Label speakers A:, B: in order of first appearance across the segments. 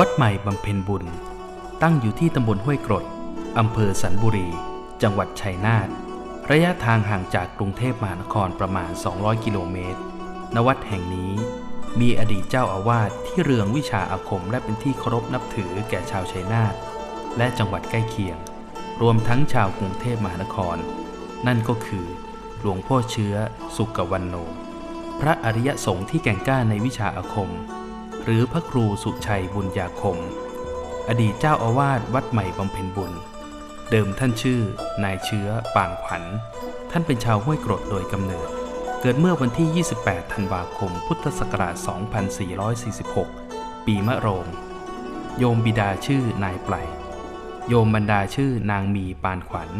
A: วัดใหม่บำเพ็ญบุญ ตั้งอยู่ที่ตำบลห้วยกรดอำเภอสันบุรี จังหวัดชัยนาทระยะทางห่างจากกรุงเทพมหานครประมาณ 200 กิโลเมตร ณ วัดแห่งนี้ มีอดีตเจ้าอาวาสที่เรืองวิชาอาคมและเป็นที่เคารพนับถือแก่ชาวชัยนาทและจังหวัดใกล้เคียง รวมทั้งชาวกรุงเทพมหานคร นั่นก็คือ หลวงพ่อเชื้อสุกวันโน พระอริยสงฆ์ที่แก่งกล้าในวิชาอาคม หรือพระครูสุชัยบุญญาคม อดีตเจ้าอาวาสวัดใหม่บำเพ็ญบุญ เดิมท่านชื่อนายเชื้อปานขวัญ ท่านเป็นชาวห้วยกรดโดยกำเนิด เกิดเมื่อวันที่ 28 ธันวาคม พุทธศักราช 2446 ปีมะโรง โยมบิดาชื่อนายไพลโยมบรรดาชื่อนางมีปานขวัญ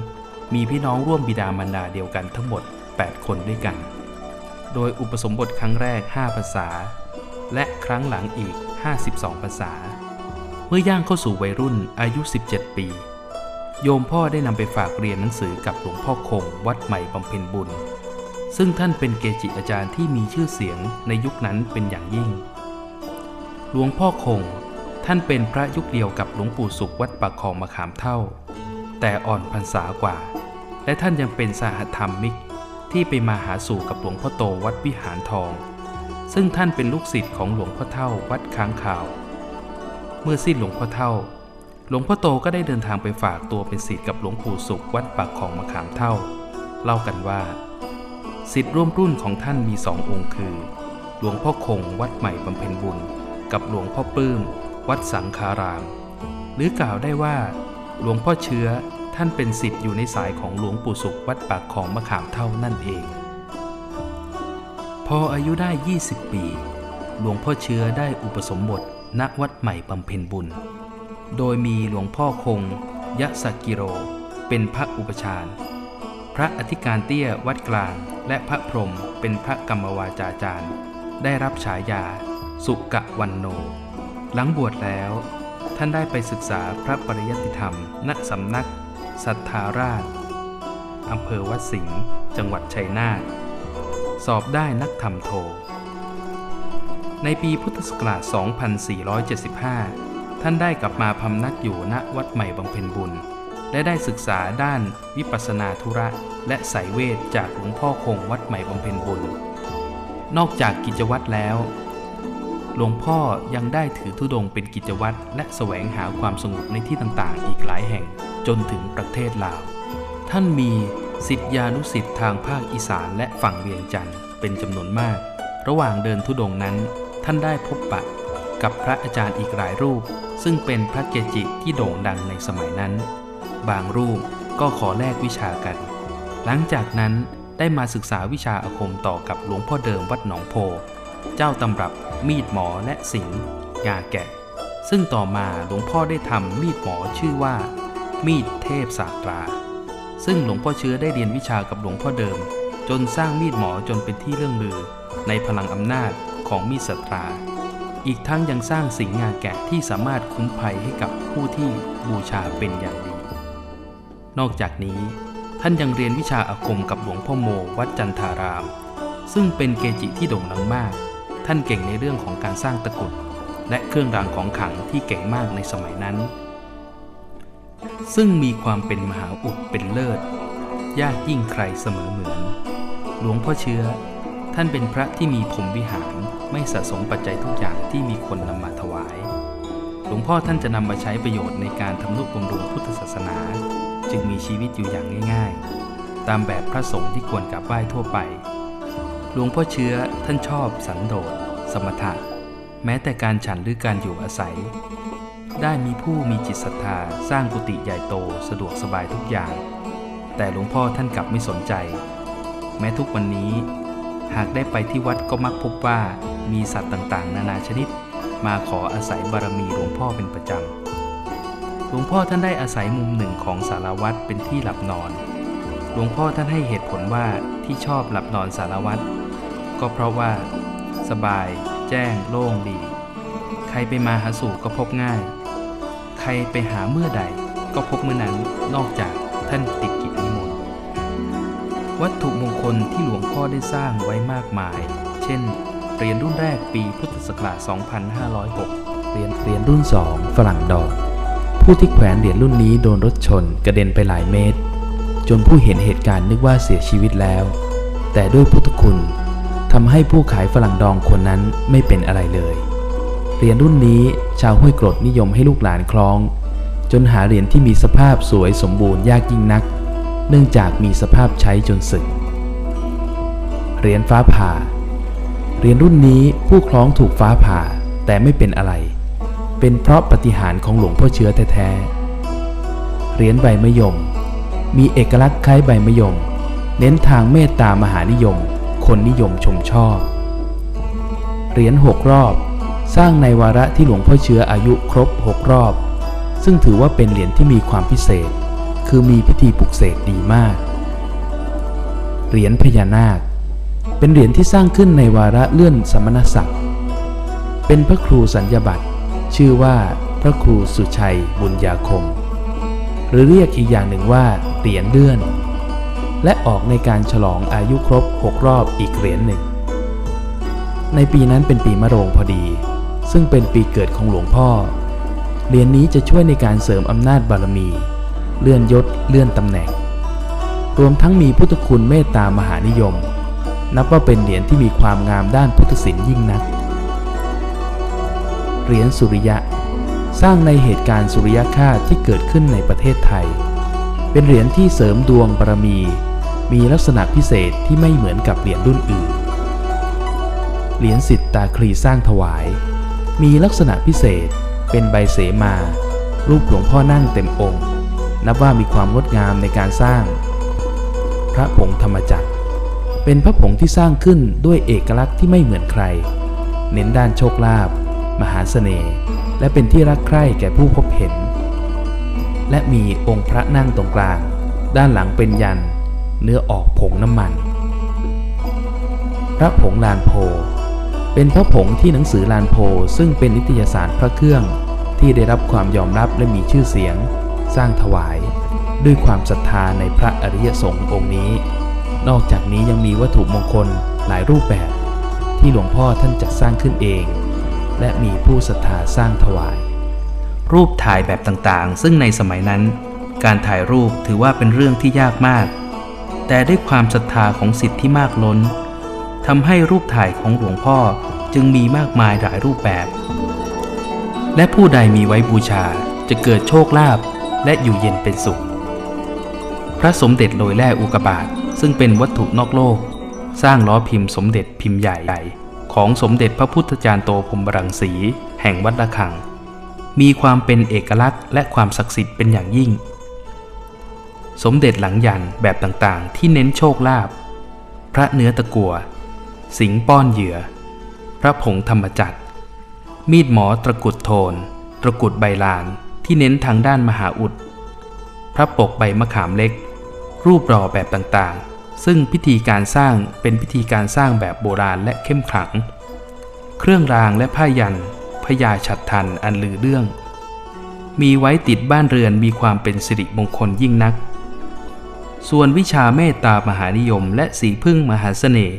A: มีพี่น้องร่วมบิดามารดาเดียวกันทั้งหมด 8 คนด้วยกัน โดยอุปสมบทครั้งแรก 5 ภาษา และครั้งหลังอีก 52 ภาษา เมื่อย่างเข้าสู่วัยรุ่นอายุ 17 ปี โยมพ่อได้นำไปฝากเรียนหนังสือกับหลวงพ่อคงวัดใหม่บำเพ็ญบุญ ซึ่งท่านเป็นเกจิอาจารย์ที่มีชื่อเสียงในยุคนั้นเป็นอย่างยิ่ง หลวงพ่อคงท่านเป็นพระยุคเดียวกับหลวงปู่สุขวัดปากคลองมะขามเท่า แต่อ่อนพรรษากว่า และท่านยังเป็นสหธรรมิกที่ไปมาหาสู่กับหลวงพ่อโตวัดวิหารทอง ซึ่งท่านเป็นลูกศิษย์ของหลวงพ่อเท่าวัดค้างข่าว เมื่อสิ้นหลวงพ่อเท่า หลวงพ่อโตก็ได้เดินทางไปฝากตัวเป็นศิษย์กับหลวงปู่สุขวัดปากคลองมะขามเท่า เล่ากันว่าศิษย์ร่วมรุ่นของท่านมีสององค์คือ หลวงพ่อคงวัดใหม่บำเพ็ญบุญ กับหลวงพ่อปลื้มวัดสังคาราม หรือกล่าวได้ว่า หลวงพ่อเชื้อท่านเป็นศิษย์อยู่ในสายของหลวงปู่สุขวัดปากของมะขามเท่านั่นเอง พออายุได้ 20 ปี หลวงพ่อเชื้อได้อุปสมบทณวัดใหม่บำเพ็ญบุญ โดยมีหลวงพ่อคง ยะสกิโร เป็นพระอุปชาย์พระอธิการเตี้ยวัดกลาง และพระพรมเป็นพระกรรมวาจาจารย์ ได้รับฉายา สุกะวันโน หลังบวชแล้ว ท่านได้ไปศึกษาพระปริยัติธรรม ณสำนัก สัทธาราชอำเภอวัดสิงห์จังหวัดชัยนาท สอบได้นักธรรมโท ในปีพุทธศักราช 2475 ท่านได้กลับมาพำนักอยู่ณวัดใหม่บำเพ็ญบุญ และได้ศึกษาด้านวิปัสนาธุระ และสายเวทจากหลวงพ่อคงวัดใหม่บำเพ็ญบุญ นอกจากกิจวัตรแล้ว หลวงพ่อยังได้ถือธุดงค์เป็นกิจวัตรและแสวงหาความสงบในที่ต่างๆ อีกหลายแห่งจนถึงประเทศลาว ท่านมี สิทธิานุสิทธิ์ทางภาคอีสานและฝั่งเวียงจันทร์เป็นจำนวนมาก ระหว่างเดินธุดงค์นั้น ท่านได้พบปะกับพระอาจารย์อีกหลายรูป ซึ่งเป็นพระเกจิที่โด่งดังในสมัยนั้น บางรูปก็ขอแลกวิชากัน หลังจากนั้นได้มาศึกษาวิชาอาคมต่อกับหลวงพ่อเดิมวัดหนองโพ เจ้าตำรับมีดหมอและสิงห์งาแกะ ซึ่งต่อมาหลวงพ่อได้ทำมีดหมอชื่อว่า มีดเทพศาสตรา ซึ่งหลวงพ่อเชื้อได้เรียนวิชากับหลวงพ่อเดิม จนสร้างมีดหมอจนเป็นที่เรื่องลือ ในพลังอำนาจของมีดสตรา อีกทั้งยังสร้างสิงงาแกะที่สามารถคุ้มภัยให้กับผู้ที่บูชาเป็นอย่างดี นอกจากนี้ ท่านยังเรียนวิชาอาคมกับหลวงพ่อโมวัดจันทาราม ซึ่งเป็นเกจิที่โด่งดังมาก ท่านเก่งในเรื่องของการสร้างตะกุดและเครื่องรางของขลังที่เก่งมากในสมัยนั้น ซึ่งมีความเป็นมหาอุดเป็นเลิศ ยากยิ่งใครเสมอเหมือน หลวงพ่อเชื้อ ท่านเป็นพระที่มีผมวิหารไม่สะสมปัจจัยทุกอย่างที่มีคนนำมาถวาย หลวงพ่อท่านจะนำมาใช้ประโยชน์ในการทำนุบำรุงพุทธศาสนา จึงมีชีวิตอยู่อย่างง่าย ๆ ตามแบบพระสงฆ์ที่ควรกราบไหว้ทั่วไป หลวงพ่อเชื้อท่านชอบสันโดษสมถะ แม้แต่การฉันหรือการอยู่อาศัย ได้มีผู้มีจิตศรัทธาสร้างกุฏิใหญ่โตสะดวกสบายทุกอย่าง แต่หลวงพ่อท่านกลับไม่สนใจ แม้ทุกวันนี้ หากได้ไปที่วัดก็มักพบว่ามีสัตว์ต่างๆ นานาชนิด มาขออาศัยบารมีหลวงพ่อเป็นประจำหลวงพ่อท่านได้อาศัยมุมหนึ่งของสารวัตรเป็นที่หลับนอน หลวงพ่อท่านให้เหตุผลว่าที่ชอบหลับนอนสารวัตรก็เพราะว่า สบาย แจ้ง โล่งดี รไปมาหาสู่ก็พบง่าย ใครไปหาเมื่อใดก็พบเมื่อนั้นนอกจากท่านติดกิจนิมนต์วัตถุมงคลที่หลวงพ่อได้สร้างไว้มากมาย เช่นเหรียญรุ่นแรกปีพุทธศักราช 2506เหรียญเหรียญรุ่น 2 ฝรั่งดอก ผู้ที่แขวนเหรียญรุ่นนี้โดนรถชนกระเด็นไปหลายเมตร จนผู้เห็นเหตุการณ์นึกว่าเสียชีวิตแล้ว แต่ด้วยพุทธคุณทำให้ผู้ขายฝรั่งดองคนนั้นไม่เป็นอะไรเลย เหรียญรุ่นนี้ชาวห้วยกรดนิยมให้ลูกหลานคล้อง จนหาเหรียญที่มีสภาพสวยสมบูรณ์ยากยิ่งนัก เนื่องจากมีสภาพใช้จนสึก เหรียญฟ้าผ่า เหรียญรุ่นนี้ผู้คล้องถูกฟ้าผ่าแต่ไม่เป็นอะไร เป็นเพราะปฏิหารของหลวงพ่อเชื้อแท้ๆ เหรียญใบมะยม มีเอกลักษณ์คล้ายใบมะยม เน้นทางเมตตามหานิยม คนนิยมชมชอบ เหรียญหกรอบ สร้างในวาระที่หลวงพ่อเชื้ออายุครบหกรอบ ซึ่งถือว่าเป็นเหรียญที่มีความพิเศษ คือมีพิธีปลุกเสกดีมาก เหรียญพญานาค เป็นเหรียญที่สร้างขึ้นในวาระเลื่อนสมณศักดิ์ เป็นพระครูสัญญบัตรชื่อว่าพระครูสุชัยบุญญาคม หรือเรียกอีกอย่างหนึ่งว่าเหรียญเลื่อน และออกในการฉลองอายุครบ 6 รอบอีกเหรียญหนึ่งในปีนั้นเป็นปีมะโรงพอดี ซึ่งเป็นปีเกิดของหลวงพ่อ เหรียญนี้จะช่วยในการเสริมอำนาจบารมี เลื่อนยศเลื่อนตำแหน่ง รวมทั้งมีพุทธคุณเมตตามหานิยม นับว่าเป็นเหรียญที่มีความงามด้านพุทธศิลป์ยิ่งนัก เหรียญสุริยะ สร้างในเหตุการณ์สุริยคราที่เกิดขึ้นในประเทศไทย เป็นเหรียญที่เสริมดวงบารมี มีลักษณะพิเศษที่ไม่เหมือนกับเหรียญรุ่นอื่น เหรียญสิทธาคลีสร้างถวาย มีลักษณะพิเศษ เป็นใบเสมา รูปหลวงพ่อนั่งเต็มองค์ นับว่ามีความงดงามในการสร้าง พระผงธรรมจักร เป็นพระผงที่สร้างขึ้นด้วยเอกลักษณ์ที่ไม่เหมือนใคร เน้นด้านโชคลาภมหาเสน่ห์และเป็นที่รักใคร่แก่ผู้พบเห็น และมีองค์พระนั่งตรงกลาง ด้านหลังเป็นยัน เนื้อออกผงน้ำมัน พระผงลานโพ เป็นพระผงที่หนังสือลานโพซึ่งเป็นนิตยสารพระเครื่อง ที่ได้รับความยอมรับและมีชื่อเสียง สร้างถวาย ด้วยความศรัทธาในพระอริยสงฆ์องค์นี้ นอกจากนี้ยังมีวัตถุมงคลหลายรูปแบบ ที่หลวงพ่อท่านจัดสร้างขึ้นเอง และมีผู้ศรัทธาสร้างถวาย รูปถ่ายแบบต่างๆ ซึ่งในสมัยนั้น การถ่ายรูปถือว่าเป็นเรื่องที่ยากมาก แต่ด้วยความศรัทธาของสิทธิ์ที่มากล้นทำให้รูปถ่ายของหลวงพ่อ จึงมีมากมายหลายรูปแบบ และผู้ใดมีไว้บูชาจะเกิดโชคลาภและอยู่เย็นเป็นสุข พระสมเด็จโรยแร่อุกบาตซึ่งเป็นวัตถุนอกโลก สร้างล้อพิมพ์สมเด็จพิมพ์ใหญ่ของสมเด็จพระพุทธจารย์โตพรมรังสีแห่งวัดระฆัง มีความเป็นเอกลักษณ์และความศักดิ์สิทธิ์เป็นอย่างยิ่ง สมเด็จหลังยันแบบต่างๆ ที่เน้นโชคลาภพระเนื้อตะกัว สิงป้อนเหยื่อ ระผงธรรมจักร มีดหมอตะกุดโทน ตะกุดใบลานที่เน้นทางด้านมหาอุด พระปกใบมะขามเล็ก รูปหล่อแบบต่างๆ ซึ่งพิธีการสร้างเป็นพิธีการสร้างแบบโบราณและเข้มขลัง เครื่องรางและผ้ายันพญาฉัตรทันอันลือเรื่อง มีไว้ติดบ้านเรือนมีความเป็นสิริมงคลยิ่งนัก ส่วนวิชาเมตตามหานิยมและสีพึ่งมหาเสน่ห์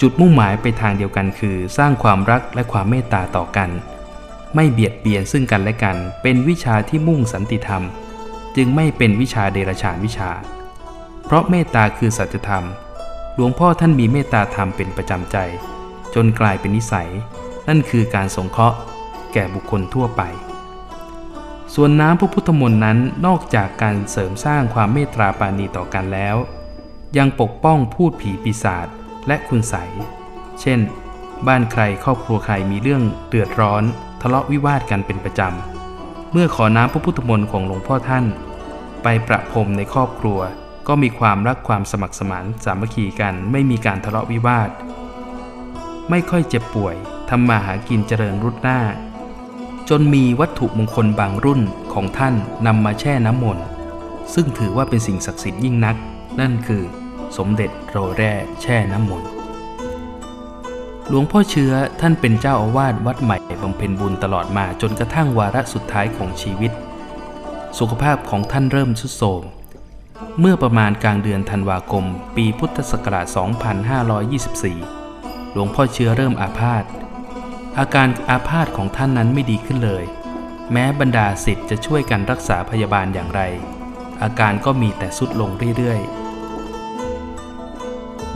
A: จุดมุ่งหมายไปทางเดียวกันคือ สร้างความรักและความเมตตาต่อกัน ไม่เบียดเบียนซึ่งกันและกัน เป็นวิชาที่มุ่งสันติธรรม จึงไม่เป็นวิชาเดรัจฉานวิชา เพราะเมตตาคือสัจธรรม หลวงพ่อท่านมีเมตตาธรรมเป็นประจำใจ จนกลายเป็นนิสัย นั่นคือการสงเคราะห์ แก่บุคคลทั่วไป ส่วนน้ำพระพุทธมนต์นั้นนอกจากการเสริมสร้างความเมตตาปาณีต่อกันแล้ว ยังปกป้องพูดผีปีศาจ และคุณใส เช่น บ้านใครครอบครัวใครมีเรื่องเดือดร้อน ทะเลาะวิวาทกันเป็นประจำ เมื่อขอน้ำพระพุทธมนต์ของหลวงพ่อท่าน ไปประพรมในครอบครัว ก็มีความรักความสมัครสมานสามัคคีกันไม่มีการทะเลาะวิวาท ไม่ค่อยเจ็บป่วยทำมาหากินเจริญรุดหน้า จนมีวัตถุมงคลบางรุ่นของท่านนำมาแช่น้ำมนต์ซึ่งถือว่าเป็นสิ่งศักดิ์สิทธิ์ยิ่งนัก นั่นคือ สมเด็จโรแร่แช่น้ำมนต์หลวงพ่อเชื้อท่านเป็นเจ้าอาวาสวัดใหม่บำเพ็ญบุญตลอดมาจนกระทั่งวาระสุดท้ายของชีวิต สุขภาพของท่านเริ่มทรุดโทรมเมื่อประมาณกลางเดือนธันวาคม ปีพุทธศักราช 2524 หลวงพ่อเชื้อเริ่มอาพาธอาการอาพาธของท่านนั้นไม่ดีขึ้นเลย แม้บรรดาศิษย์จะช่วยกันรักษาพยาบาลอย่างไร อาการก็มีแต่สุดลงเรื่อยๆ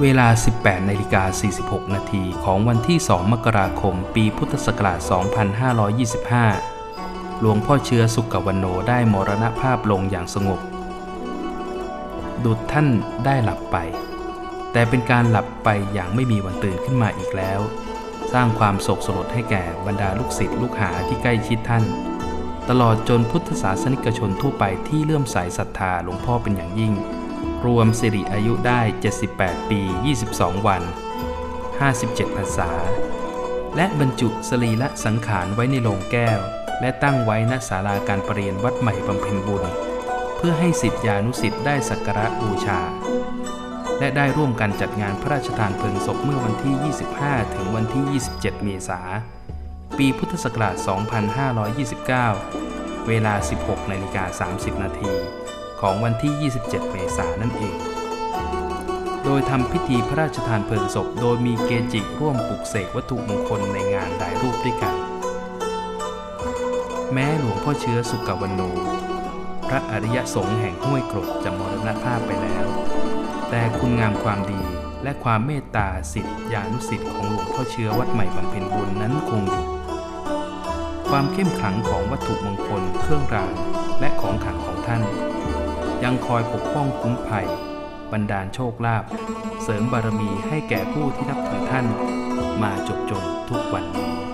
A: เวลา 18นาฬิกา46 นาทีของวันที่ 2 มกราคม ปีพุทธศักราช 2525 หลวงพ่อเชื้อสุกวันโนได้มรณภาพลงอย่างสงบ ดุจท่านได้หลับไป แต่เป็นการหลับไปอย่างไม่มีวันตื่นขึ้นมาอีกแล้ว สร้างความโศกสลดให้แก่บรรดาลูกศิษย์ลูกหาที่ใกล้ชิดท่าน ตลอดจนพุทธศาสนิกชนทั่วไปที่เลื่อมใสศรัทธาหลวงพ่อเป็นอย่างยิ่ง รวมสิริอายุได้ 78 ปี 22 วัน 57พรรษา และบรรจุสรีละสังขารไว้ในโลงแก้ว และตั้งไว้ณศาลาการประเรียนวัดใหม่บำเพ็ญบุญ เพื่อให้สิทธิานุสิทธิ์ได้สักการะบูชา และได้ร่วมกันจัดงานพระราชทานเพลิงศพเมื่อวันที่ 25 ถึงวันที่ 27 เมษาปีพุทธศักราช 2529 เวลา 16นาฬิกา30 นาที ของวันที่ 27 เมษายนนั่นเอง โดยทำพิธีพระราชทานเพลิงศพ โดยมีเกจิร่วมปลุกเสกวัตถุมงคลในงานหลายรูปด้วยกัน แม้หลวงพ่อเชื้อสุกวันโน พระอริยสงฆ์แห่งห้วยกรดจะมรณภาพไปแล้ว แต่คุณงามความดีและความเมตตาสิทธิยานุสิทธิ์ของหลวงพ่อเชื้อวัดใหม่บำเพ็ญบุญนั้นคงอยู่ความเข้มขลังของวัตถุมงคลเครื่องรางและของขลังของท่าน ยังคอยปกป้องคุ้มภัย บรรดาลโชคลาภเสริมบารมีให้แก่ผู้ที่นับถือท่าน มาจบจนทุกวันนี้